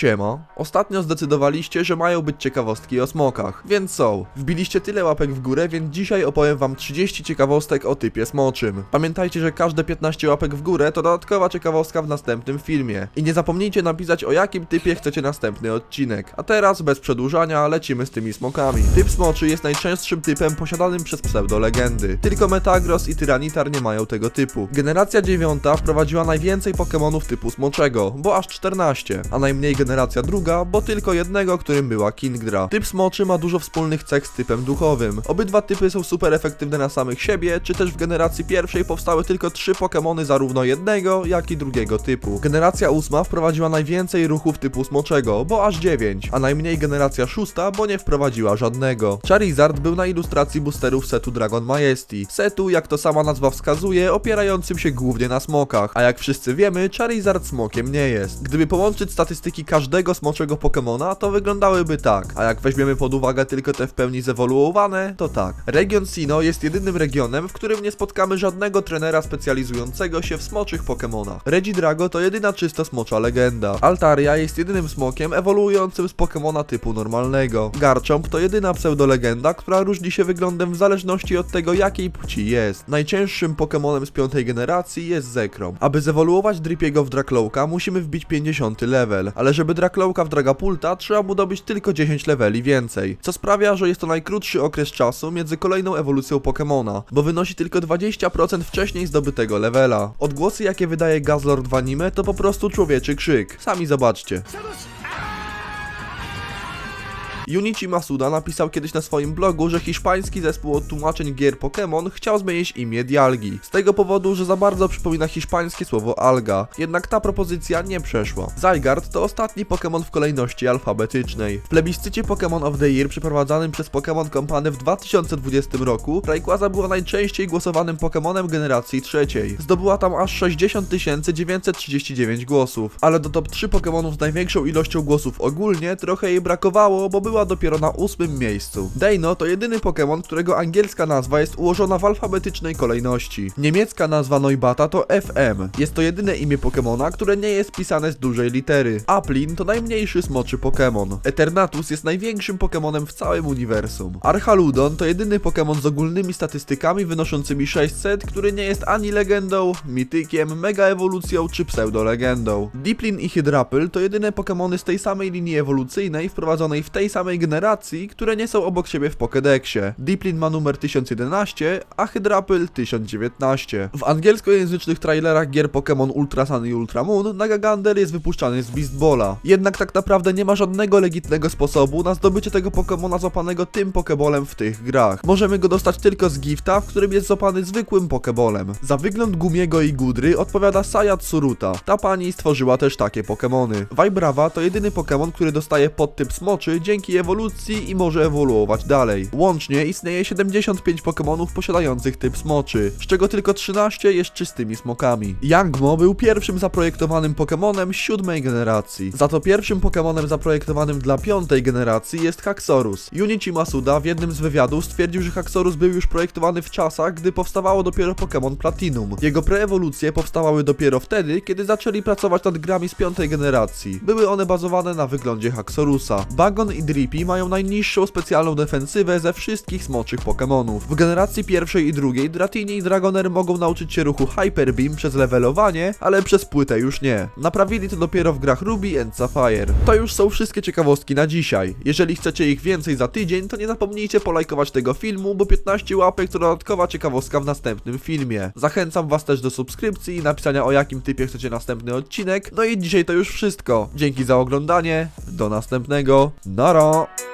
Siema. Ostatnio zdecydowaliście, że mają być ciekawostki o smokach, więc są. Wbiliście tyle łapek w górę, więc dzisiaj opowiem wam 30 ciekawostek o typie smoczym. Pamiętajcie, że każde 15 łapek w górę to dodatkowa ciekawostka w następnym filmie. I nie zapomnijcie napisać o jakim typie chcecie następny odcinek. A teraz, bez przedłużania, lecimy z tymi smokami. Typ smoczy jest najczęstszym typem posiadanym przez pseudolegendy. Tylko Metagross i Tyranitar nie mają tego typu. Generacja 9 wprowadziła najwięcej Pokémonów typu smoczego, bo aż 14, a najmniej generacja druga, bo tylko jednego, którym była Kingdra. Typ smoczy ma dużo wspólnych cech z typem duchowym. Obydwa typy są super efektywne na samych siebie, czy też w generacji pierwszej powstały tylko trzy Pokémony zarówno jednego, jak i drugiego typu. Generacja ósma wprowadziła najwięcej ruchów typu smoczego, bo aż 9, a najmniej generacja szósta, bo nie wprowadziła żadnego. Charizard był na ilustracji boosterów setu Dragon Majesty. Setu, jak to sama nazwa wskazuje, opierającym się głównie na smokach, a jak wszyscy wiemy, Charizard smokiem nie jest. Gdyby połączyć statystyki każdego smoczego Pokemona, to wyglądałyby tak, a jak weźmiemy pod uwagę tylko te w pełni zewoluowane, to tak. Region Sinnoh jest jedynym regionem, w którym nie spotkamy żadnego trenera specjalizującego się w smoczych Pokemonach. Regidrago to jedyna czysto smocza legenda. Altaria jest jedynym smokiem ewoluującym z Pokemona typu normalnego. Garchomp to jedyna pseudolegenda, która różni się wyglądem w zależności od tego jakiej płci jest. Najcięższym Pokemonem z piątej generacji jest Zekrom. Aby zewoluować Dripiego w Draklouka musimy wbić 50 level, ale żeby Draklouka w Dragapulta trzeba mu dobić tylko 10 leveli więcej, co sprawia, że jest to najkrótszy okres czasu między kolejną ewolucją Pokemona, bo wynosi tylko 20% wcześniej zdobytego levela. Odgłosy jakie wydaje Gazlord w anime to po prostu człowieczy krzyk, sami zobaczcie. Junichi Masuda napisał kiedyś na swoim blogu, że hiszpański zespół od tłumaczeń gier Pokémon chciał zmienić imię Dialgi. Z tego powodu, że za bardzo przypomina hiszpańskie słowo alga. Jednak ta propozycja nie przeszła. Zygarde to ostatni Pokémon w kolejności alfabetycznej. W plebiscycie Pokémon of the Year przeprowadzanym przez Pokémon Company w 2020 roku Rayquaza była najczęściej głosowanym Pokémonem generacji trzeciej. Zdobyła tam aż 60 939 głosów, ale do top 3 Pokémonów z największą ilością głosów ogólnie trochę jej brakowało, bo była dopiero na ósmym miejscu. Deino to jedyny Pokémon, którego angielska nazwa jest ułożona w alfabetycznej kolejności. Niemiecka nazwa Neubata to FM. Jest to jedyne imię Pokémona, które nie jest pisane z dużej litery. Aplin to najmniejszy smoczy Pokémon. Eternatus jest największym Pokémonem w całym uniwersum. Archaludon to jedyny Pokémon z ogólnymi statystykami wynoszącymi 600, który nie jest ani legendą, mitykiem, mega ewolucją czy pseudolegendą. Diplin i Hydrapyl to jedyne Pokémony z tej samej linii ewolucyjnej wprowadzonej w tej samej generacji, które nie są obok siebie w Pokédexie. Diplin ma numer 1011, a Hydrapyl 1019. W angielskojęzycznych trailerach gier Pokémon Ultra Sun i Ultra Moon Nagagander jest wypuszczany z Beast Balla. Jednak tak naprawdę nie ma żadnego legitnego sposobu na zdobycie tego Pokémona złapanego tym Pokébolem w tych grach. Możemy go dostać tylko z gifta, w którym jest złapany zwykłym Pokébolem. Za wygląd Gumiego i Gudry odpowiada Saya Tsuruta. Ta pani stworzyła też takie Pokémony. Vibrava to jedyny Pokémon, który dostaje podtyp smoczy dzięki ewolucji i może ewoluować dalej. Łącznie istnieje 75 Pokémonów posiadających typ smoczy, z czego tylko 13 jest czystymi smokami. Yangmo był pierwszym zaprojektowanym Pokémonem siódmej generacji. Za to pierwszym Pokémonem zaprojektowanym dla piątej generacji jest Haxorus. Junichi Masuda w jednym z wywiadów stwierdził, że Haxorus był już projektowany w czasach, gdy powstawało dopiero Pokémon Platinum. Jego preewolucje powstawały dopiero wtedy, kiedy zaczęli pracować nad grami z piątej generacji. Były one bazowane na wyglądzie Haxorusa. Bagon i Mają najniższą specjalną defensywę ze wszystkich smoczych Pokémonów. W generacji pierwszej i drugiej Dratini i Dragoner mogą nauczyć się ruchu Hyper Beam przez levelowanie, ale przez płytę już nie. Naprawili to dopiero w grach Ruby and Sapphire. To już są wszystkie ciekawostki na dzisiaj. Jeżeli chcecie ich więcej za tydzień, to nie zapomnijcie polajkować tego filmu, bo 15 łapek to dodatkowa ciekawostka w następnym filmie. Zachęcam was też do subskrypcji i napisania o jakim typie chcecie następny odcinek. No i dzisiaj to już wszystko. Dzięki za oglądanie. Do następnego. Nara! よ。